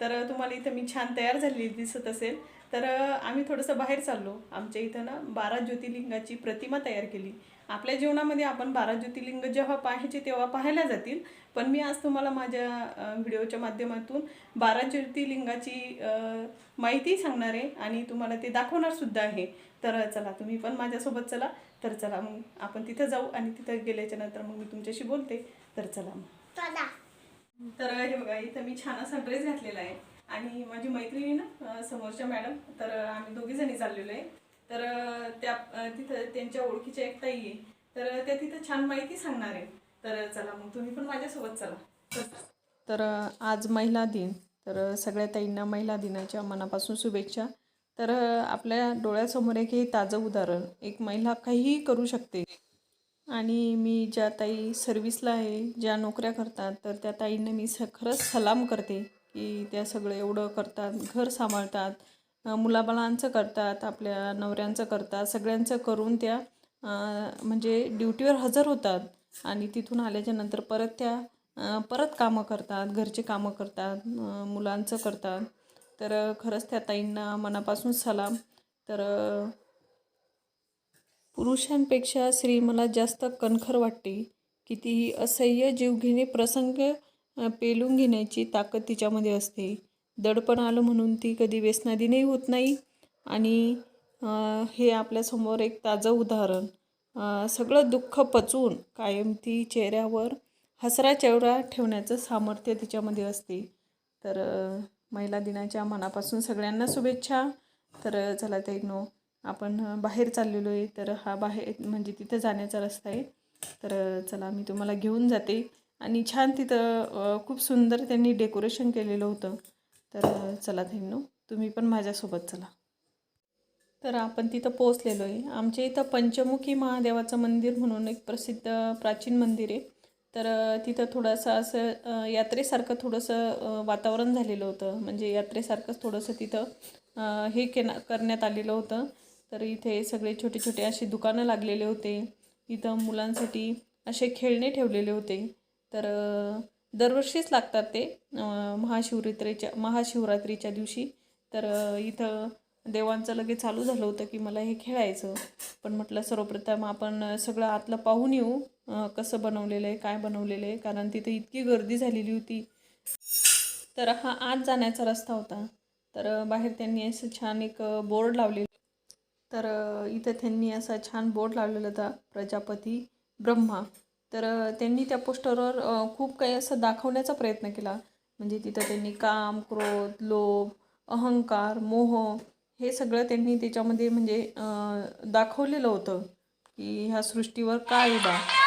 तर तुम्हाला इथं मी छान तयार झालेली दिसत असेल. तर आम्ही थोडंसं बाहेर चाललो. आमच्या इथं ना बारा ज्योतिर्लिंगाची प्रतिमा तयार केली. आपल्या जीवनामध्ये आपण बारा ज्योतिर्लिंग जेव्हा पाहायचे तेव्हा पाहायला जातील. पण मी आज तुम्हाला माझ्या व्हिडिओच्या माध्यमातून बारा ज्योतिर्लिंगाची माहिती सांगणार आहे आणि तुम्हाला ते दाखवणारसुद्धा आहे. तर चला तुम्ही पण माझ्यासोबत चला. तर चला मग आपण तिथं जाऊ आणि तिथं गेल्याच्यानंतर मग मी तुमच्याशी बोलते. तर चला मग. चला. तर हे बघा इथं मी छान असा ड्रेस घातलेला आहे. आणि माझी मैत्रिणी ना समोरच्या मॅडम तर आम्ही दोघी जणी चाललेलो आहे. तर त्या तिथं त्यांच्या ओळखीच्या एक ताई आहे. तर त्या तिथं छान माहिती सांगणार आहे. तर चला मग तुम्ही पण माझ्यासोबत चला. तर आज महिला दिन. तर सगळ्या ताईंना महिला दिनाच्या मनापासून शुभेच्छा. तर आपल्या डोळ्यासमोर एक हे ताजं उदाहरण. एक महिला काहीही करू शकते. आणि मी ज्या ताई सर्विसला आहे ज्या नोकऱ्या करतात तर त्या ताईंना मी स खरंच सलाम करते की त्या सगळं एवढं करतात घर सांभाळतात मुलाबाळांचं करतात आपल्या नवऱ्यांचं करतात सगळ्यांचं करून त्या म्हणजे ड्युटीवर हजर होतात आणि तिथून आल्याच्यानंतर परत त्या परत कामं करतात घरचे कामं करतात मुलांचं करतात. तर खरंच त्या ताईंना मनापासून सलाम. तर पुरुषांपेक्षा स्त्री मला जास्त कणखर वाटते. कितीही असह्य जीवघेणे प्रसंग पेलून घेण्याची ताकद तिच्यामध्ये असते. दडपण आलं म्हणून ती कधी व्यसनाधीनही होत नाही. आणि हे आपल्यासमोर एक ताजं उदाहरण. सगळं दुःख पचवून कायम ती चेहऱ्यावर हसरा चेहरा ठेवण्याचं सामर्थ्य तिच्यामध्ये असते. तर महिला दिनाच्या मनापासून सगळ्यांना शुभेच्छा. तर अ, चला नो आपण बाहेर चाललेलो आहे तर हा बाहेर म्हणजे तिथं जाण्याचा रस्ता आहे. तर चला मी तुम्हाला घेऊन जाते. आणि छान तिथं खूप सुंदर त्यांनी डेकोरेशन केलेलं होतं. तर चला नो तुम्ही पण माझ्यासोबत चला. तर आपण तिथं पोचलेलो आहे आमच्या इथं पंचमुखी महादेवाचं मंदिर म्हणून एक प्रसिद्ध प्राचीन मंदिर आहे. तर तिथं थोडंसं असं यात्रेसारखं थोडंसं वातावरण झालेलं होतं. म्हणजे यात्रेसारखंच थोडंसं तिथं हे के करण्यात आलेलं होतं. तर इथे सगळे छोटे छोटे असे दुकानं लागलेले होते. इथं मुलांसाठी असे खेळणे ठेवलेले होते. तर दरवर्षीच लागतात ते महाशिवरात्रीच्या महाशिवरात्रीच्या दिवशी. तर इथं देवांचं लगेच चालू झालं होतं की मला हे खेळायचं. पण म्हटलं सर्वप्रथम आपण सगळं आतलं पाहून येऊ कसं बनवलेलं आहे काय बनवलेलं आहे. कारण तिथं इतकी गर्दी झालेली होती. तर हा आत जाण्याचा रस्ता होता. तर बाहेर त्यांनी असं छान एक बोर्ड लावलेलं तर इथं त्यांनी असा छान बोर्ड लावलेला होता प्रजापती ब्रह्मा. तर त्यांनी त्या पोस्टरवर खूप काही असं दाखवण्याचा प्रयत्न केला. म्हणजे तिथं त्यांनी काम क्रोध लोभ अहंकार मोह हे सगळं त्यांनी त्याच्यामध्ये म्हणजे दाखवलेलं होतं की ह्या सृष्टीवर काय आहे.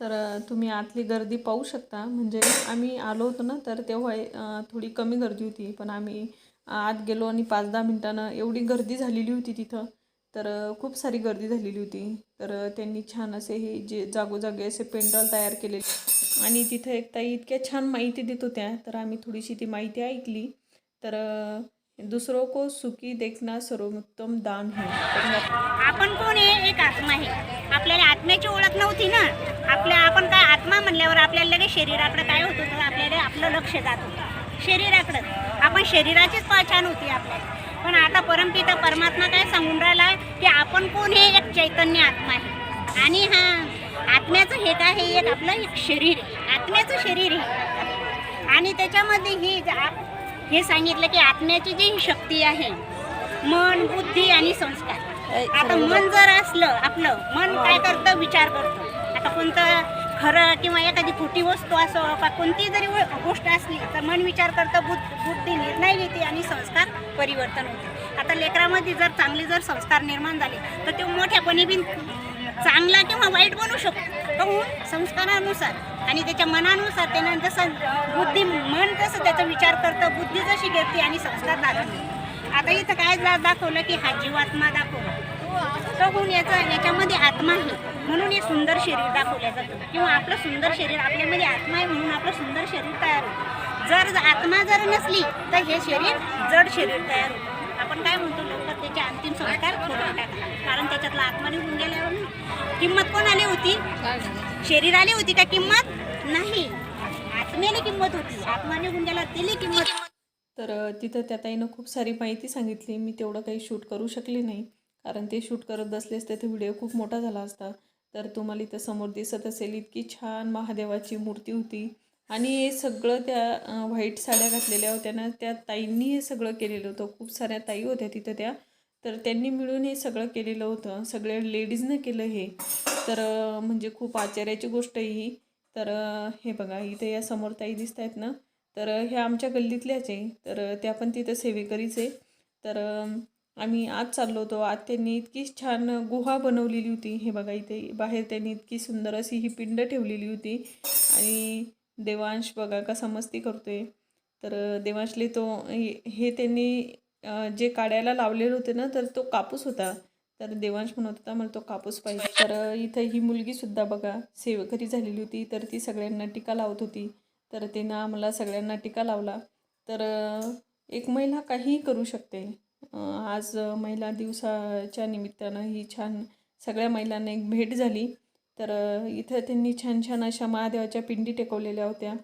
तर तुम्ही आतली गर्दी पाहू शकता. म्हणजे आम्ही आलो होतो ना तर तेव्हा थोडी कमी गर्दी होती. पण आम्ही आत गेलो आणि पाच दहा मिनटानं एवढी गर्दी झालेली होती तिथं. तर खूप सारी गर्दी झालेली होती. तर त्यांनी छान असे हे जे जागोजागी असे पेंडॉल तयार केले आणि तिथं एक ताई इतक्या छान माहिती देत होत्या. तर आम्ही थोडीशी ती माहिती ऐकली. तर दुसरो को सुखी देखना सर्वोत्तम दान है. आपण कोण आहे? एक आत्मा आहे. आपल्याला आत्म्याची ओळख नव्हती ना. आपल्या आपण काय आत्मा म्हणल्यावर आपल्याला लगेच शरीराकडे काय होत? होतं आपल्याला आपलं लक्ष जात होतं. शरीराकडं. आपण शरीराचीच पहचान होती आपल्याला. पण आता परमपिता परमात्मा काय सांगून राहिला की आपण कोण हे एक चैतन्य आत्मा आहे. आणि हा आत्म्याचं हे काय हे एक आपलं एक शरीर आहे. आत्म्याचं शरीर आहे. आणि त्याच्यामध्ये ही हे सांगितलं की आत्म्याची जी शक्ती आहे मन बुद्धी आणि संस्कार. आता मन जर असलं आपलं मन काय करतं? विचार करतं. आता कोणतं खरं किंवा एखादी खोटी वस्तू असो का कोणती जरी गोष्ट असली तर मन विचार करतं बुद्ध बुद्धी निर्णय घेते आणि संस्कार परिवर्तन होते. आता लेकरामध्ये जर चांगले जर संस्कार निर्माण झाले तर ते मोठ्यापणी बिन चांगला किंवा वाईट बनू शकतो. पण संस्कारानुसार आणि त्याच्या मनानुसार त्यानं जसं बुद्धी मन जसं त्याचा विचार करतं बुद्धी जशी घेते आणि संस्कार दाखवते. आता इथं काय दाखवलं की हा जीवात्मा दाखवला. कहून याचा याच्यामध्ये आत्मा आहे. म्हणून हे सुंदर शरीर दाखवलं जातं. किंवा आपलं सुंदर शरीर आपल्यामध्ये आत्मा आहे म्हणून आपलं सुंदर शरीर तयार होतं. जर आत्मा जर नसली तर हे शरीर जड शरीर तयार होतं. आपण काय म्हणतो लवकर त्याचे अंतिम संस्कार करून टाकला कारण त्याच्यातला आत्मा निघून गेल्यावर किंमत कोणाली होती? शरीराली होती का किंमत? नाही. आत्म्याला किंमत होती. आत्मा निघून गेला तिला किंमत तर तिथं त्या ताईनं खूप सारी माहिती सांगितली. मी तेवढं काही शूट करू शकले नाही. कारण ते शूट करत बसले असते तर व्हिडिओ खूप मोठा झाला असता. तर तुम्हाला इथं समोर दिसत असेल इतकी छान महादेवाची मूर्ती होती. आणि हे सगळं त्या व्हाईट साड्या घातलेल्या होत्या ना त्या ताईंनी हे सगळं केलेलं होतं. खूप साऱ्या ताई होत्या तिथं त्या. तर त्यांनी मिळून हे सगळं केलेलं होतं. सगळ्या लेडीजनं केलं हे. तर म्हणजे खूप आश्चर्याची गोष्ट आहे ही. तर हे बघा इथे या समोर ताई दिसत आहेत ना. तर हे ह्या आमच्या गल्लीतल्याच आहे. तर त्या पण तिथं सेवेकरीच आहे. तर आम्ही आज चाललो होतो. आज त्यांनी इतकी छान गुहा बनवलेली होती. हे बघा इथे बाहेर त्यांनी इतकी सुंदर अशी ही पिंड ठेवलेली होती. आणि देवांश बघा कसा मस्ती करतोय. तर देवांशले तो हे हे त्यांनी जे काढायला लावलेलं होते ना तर तो कापूस होता. तर देवांश म्हणत होता मला तो कापूस पाहिजे. तर इथं ही मुलगीसुद्धा बघा सेवकरी झालेली होती. तर ती सगळ्यांना टीका लावत होती. तर तिनं आम्हाला सगळ्यांना टीका लावला. तर एक महिला काहीही करू शकते. आज महिला दिवसाच्या निमित्तानं ही छान सगळ्या महिलांना एक भेट झाली. तर इथं त्यांनी छान छान अशा महादेवाच्या पिंडी टेकवलेल्या होत्या.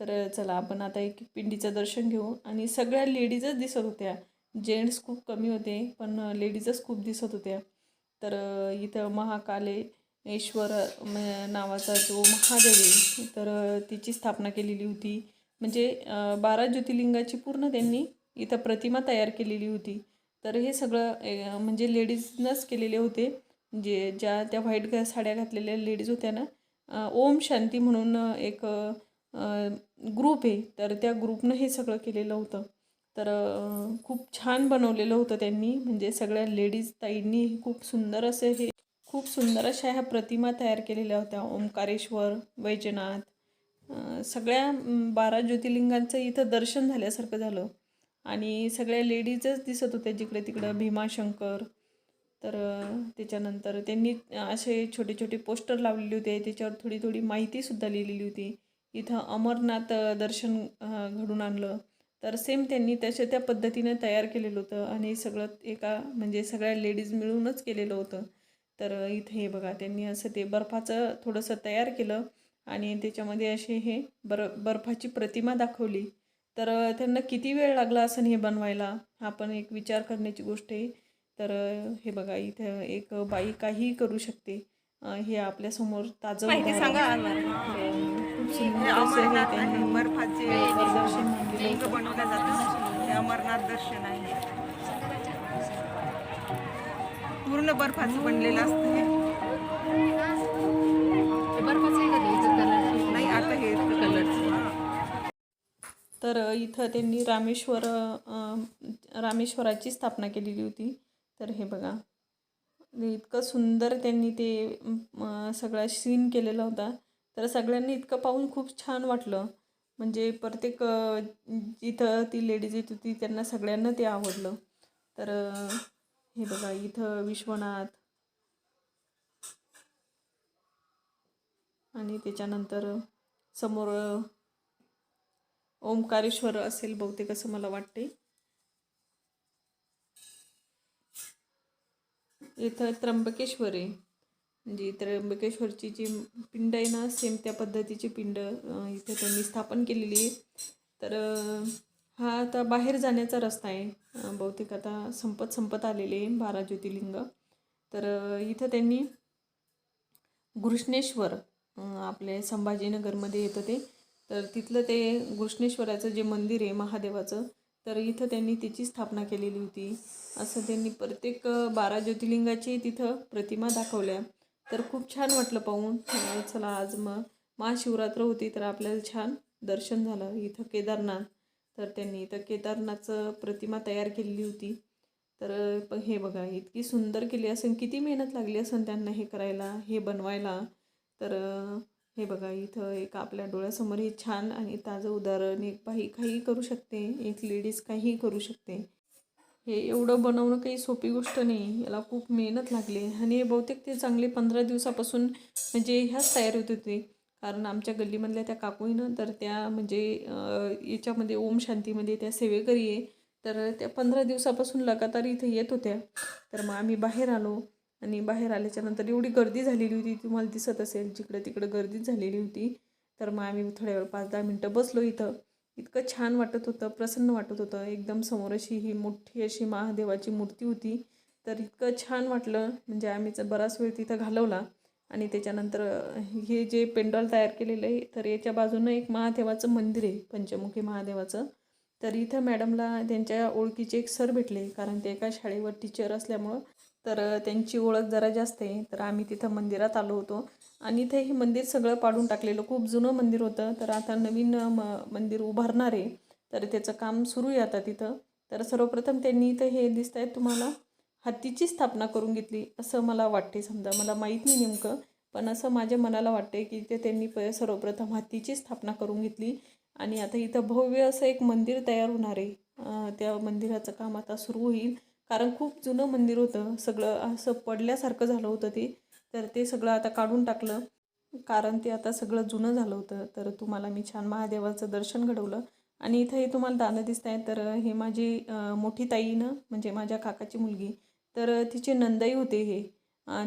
तर चला आपण आता एक पिंडीचं दर्शन घेऊ. आणि सगळ्या लेडीजच दिसत होत्या. जेंट्स खूप कमी होते पण लेडीजच खूप दिसत होत्या. तर इथं महाकालेश्वर ईश्वर नावाचा जो महादेव तर तिची स्थापना केलेली होती. म्हणजे बारा ज्योतिर्लिंगाची पूर्ण त्यांनी इथं प्रतिमा तयार केलेली होती. तर हे सगळं म्हणजे लेडीजनंच केलेले होते. जे ज्या त्या व्हाईट साड्या घातलेल्या लेडीज होत्या ना ओम शांती म्हणून एक ग्रुप आहे. तर त्या ग्रुपनं हे सगळं केलेलं होतं. तर खूप छान बनवलेलं होतं त्यांनी. म्हणजे सगळ्या लेडीज ताईंनी खूप सुंदर असे हे खूप सुंदर अशा ह्या प्रतिमा तयार केलेल्या होत्या. ओंकारेश्वर वैजनाथ सगळ्या बारा ज्योतिर्लिंगांचं इथं दर्शन झाल्यासारखं झालं. आणि सगळ्या लेडीजच दिसत होत्या जिकडे तिकडं भीमाशंकर. तर त्याच्यानंतर त्यांनी असे छोटे छोटे पोस्टर लावलेले होते. त्याच्यावर थोडी थोडी माहितीसुद्धा लिहिलेली होती. इथं अमरनाथ दर्शन घडून आणलं. तर सेम त्यांनी तशा त्या पद्धतीनं तयार केलेलं होतं आणि सगळं एका म्हणजे सगळ्या लेडीज मिळूनच केलेलं होतं. तर इथे हे बघा त्यांनी असं ते बर्फाचं थोडंसं तयार केलं आणि त्याच्यामध्ये असे हे बर बर्फाची प्रतिमा दाखवली. तर त्यांना किती वेळ लागला असं हे बनवायला? हा पण एक विचार करण्याची गोष्ट आहे. तर हे बघा इथं एक बाई काहीही करू शकते. हे आपल्यासमोर ताजं खूप हे सुंदर. बनवलं जातं हे अमरनाथ दर्शन आहे. पूर्ण बर्फाचं बनलेलं असतं हे. तर इथं त्यांनी रामेश्वर रामेश्वराची स्थापना केलेली होती. तर हे बघा. इतकं सुंदर त्यांनी ते सगळा सीन केलेला होता. तर सगळ्यांनी इतकं पाहून खूप छान वाटलं. म्हणजे प्रत्येक जिथं ती लेडीज येत होती त्यांना सगळ्यांना ते आवडलं. तर हे बघा इथं विश्वनाथ. आणि त्याच्यानंतर समोर ओंकारेश्वर असेल बहुतेक असं मला वाटते. इथं त्र्यंबकेश्वर आहे म्हणजे त्र्यंबकेश्वरची जी पिंड आहे ना सेम त्या पद्धतीची पिंड इथे त्यांनी स्थापन केलेली आहे. तर हा आता बाहेर जाण्याचा रस्ता आहे. बहुतेक आता संपत संपत आलेले आहे बारा ज्योतिर्लिंग. तर इथं त्यांनी घृष्णेश्वर आपले संभाजीनगरमध्ये येतं ते. तर तिथलं ते घृष्णेश्वराचं जे मंदिर आहे महादेवाचं तर इथं त्यांनी त्याची स्थापना केलेली होती. असं त्यांनी प्रत्येक बारा ज्योतिर्लिंगाची तिथं प्रतिमा दाखवल्या. तर खूप छान वाटलं पाहून. चला आज मग महाशिवरात्र होती तर आपल्याला छान दर्शन झालं इथं केदारनाथ. तर त्यांनी इथं केदारनाथचं प्रतिमा तयार केलेली होती. तर पण हे बघा इतकी सुंदर केली असेल किती मेहनत लागली असेल त्यांना हे करायला हे बनवायला. तर हे बघा इथं एक आपल्या डोळ्यासमोर हे छान आणि ताजं उदाहरण. एक बाई काही करू शकते एक लेडीज काहीही करू शकते. हे एवढं बनवणं काही सोपी गोष्ट नाही. याला खूप मेहनत लागली आणि हे बहुतेक ते चांगले पंधरा दिवसापासून म्हणजे ह्याच तयार होत. होते कारण आमच्या गल्लीमधल्या त्या काकूईनं तर त्या म्हणजे याच्यामध्ये ओम शांतीमध्ये त्या सेवेकरी आहे. तर त्या पंधरा दिवसापासून लगातार इथे येत होत्या. तर मग आम्ही बाहेर आलो. आणि बाहेर आल्याच्यानंतर एवढी गर्दी झालेली होती तुम्हाला दिसत असेल जिकडं तिकडं गर्दीच झालेली होती. तर मग आम्ही थोड्या वेळ पाच दहा मिनटं बसलो इथं. इतकं छान वाटत होतं प्रसन्न वाटत होतं. एकदम समोर अशी ही मोठी अशी महादेवाची मूर्ती होती. तर इतकं छान वाटलं म्हणजे आम्ही बराच वेळ तिथं घालवला. आणि त्याच्यानंतर हे जे पेंडॉल तयार केलेलं आहे तर याच्या बाजूनं एक महादेवाचं मंदिर आहे पंचमुखी महादेवाचं. तर इथं मॅडमला त्यांच्या ओळखीचे एक सर भेटले कारण ते एका शाळेवर टीचर असल्यामुळं तर त्यांची ओळख जरा जास्त आहे. तर आम्ही तिथं मंदिरात आलो होतो. आणि इथे हे मंदिर सगळं पाडून टाकलेलं खूप जुनं मंदिर होतं. तर आता नवीन म मंदिर उभारणार आहे. तर त्याचं काम सुरू आहे आता तिथं. तर सर्वप्रथम त्यांनी इथं हे दिसत आहेत तुम्हाला हत्तीची स्थापना करून घेतली असं मला वाटते समजा. मला माहीत नाही नेमकं पण असं माझ्या मनाला वाटते की इथे त्यांनी प सर्वप्रथम हत्तीची स्थापना करून घेतली. आणि आता इथं भव्य असं एक मंदिर तयार होणार आहे. त्या मंदिराचं काम आता सुरू होईल. कारण खूप जुनं मंदिर होतं. सगळं असं पडल्यासारखं झालं होतं ते. तर ते सगळं आता काढून टाकलं. कारण ते आता सगळं जुनं झालं होतं. तर तुम्हाला मी छान महादेवाचं दर्शन घडवलं. आणि इथं हे तुम्हाला दानं दिसत आहे तर हे माझी मोठी ताई ना म्हणजे माझ्या काकाची मुलगी. तर तिचे नंदाई होते हे.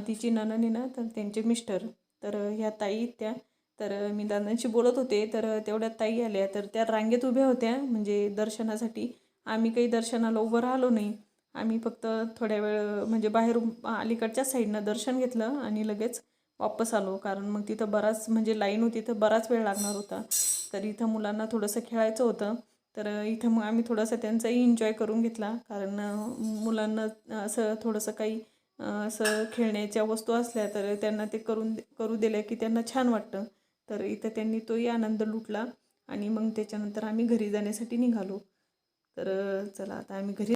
तिची ननन आहे ना तर त्यांचे मिस्टर. तर ह्या ताई आहेत त्या. तर मी दादांशी बोलत होते. तर तेवढ्या ताई आल्या. तर त्या रांगेत उभ्या होत्या म्हणजे दर्शनासाठी. आम्ही काही दर्शनाला उभं राहिलो नाही. आम्ही फक्त थोड्या वेळ म्हणजे बाहेरून अलीकडच्या साईडनं दर्शन घेतलं आणि लगेच वापस आलो. कारण मग तिथं बराच म्हणजे लाईन होती तर बराच वेळ लागणार होता. तर इथं मुलांना थोडंसं खेळायचं होतं. तर इथं मग आम्ही थोडंसं त्यांचाही एन्जॉय करून घेतला. कारण मुलांना असं थोडंसं काही असं खेळण्याच्या वस्तू असल्या तर त्यांना ते करून करू दिल्या की त्यांना छान वाटतं. तर इथं त्यांनी तोही आनंद लुटला आणि मग त्याच्यानंतर आम्ही घरी जाण्यासाठी निघालो. तर चला आता आम्ही घरी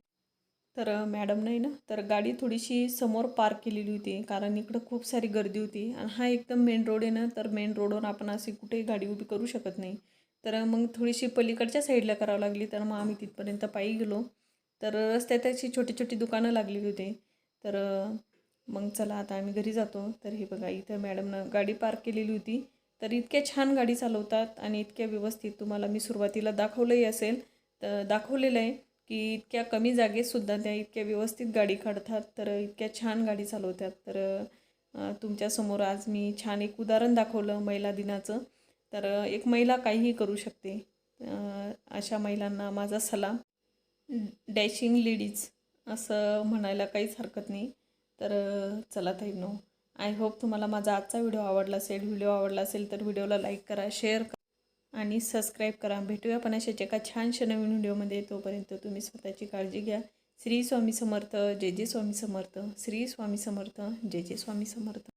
तर मॅडम नाही ना तर गाडी थोडीशी समोर पार्क केलेली होती कारण इकडं खूप सारी गर्दी होती. आणि हा एकदम मेन रोड आहे ना तर मेन रोडवर आपण अशी कुठेही गाडी उभी करू शकत नाही. तर मग थोडीशी पलीकडच्या साईडला करावं लागली तर मग आम्ही तिथपर्यंत पायी गेलो. तर रस्त्यात अशी छोटी छोटी दुकानं लागलेली होती. तर मग चला आता आम्ही घरी जातो. तर हे बघा इथं मॅडमनं गाडी पार्क केलेली होती. तर इतक्या छान गाडी चालवतात आणि इतक्या व्यवस्थित तुम्हाला मी सुरुवातीला दाखवलंही असेल तर दाखवलेलं आहे. की इतक्या कमी जागेतसुद्धा त्या इतक्या व्यवस्थित गाडी काढतात तर इतक्या छान गाडी चालवतात. तर तुमच्यासमोर आज मी छान एक उदाहरण दाखवलं महिला दिनाचं. तर एक महिला काहीही करू शकते. अशा महिलांना माझा सलाम. डॅशिंग लेडीज असं म्हणायला काहीच हरकत नाही. तर चला ताई नो आय होप तुम्हाला माझा आजचा व्हिडिओ आवडला असेल व्हिडिओ आवडला असेल तर व्हिडिओला लाईक करा शेअर करा. आणि सबस्क्राईब करा. भेटूया पण अशाच एका छानशा नवीन व्हिडिओमध्ये. तोपर्यंत तुम्ही स्वतःची काळजी घ्या. श्री स्वामी समर्थ. जय जय स्वामी समर्थ. श्री स्वामी समर्थ. जय जय स्वामी समर्थ.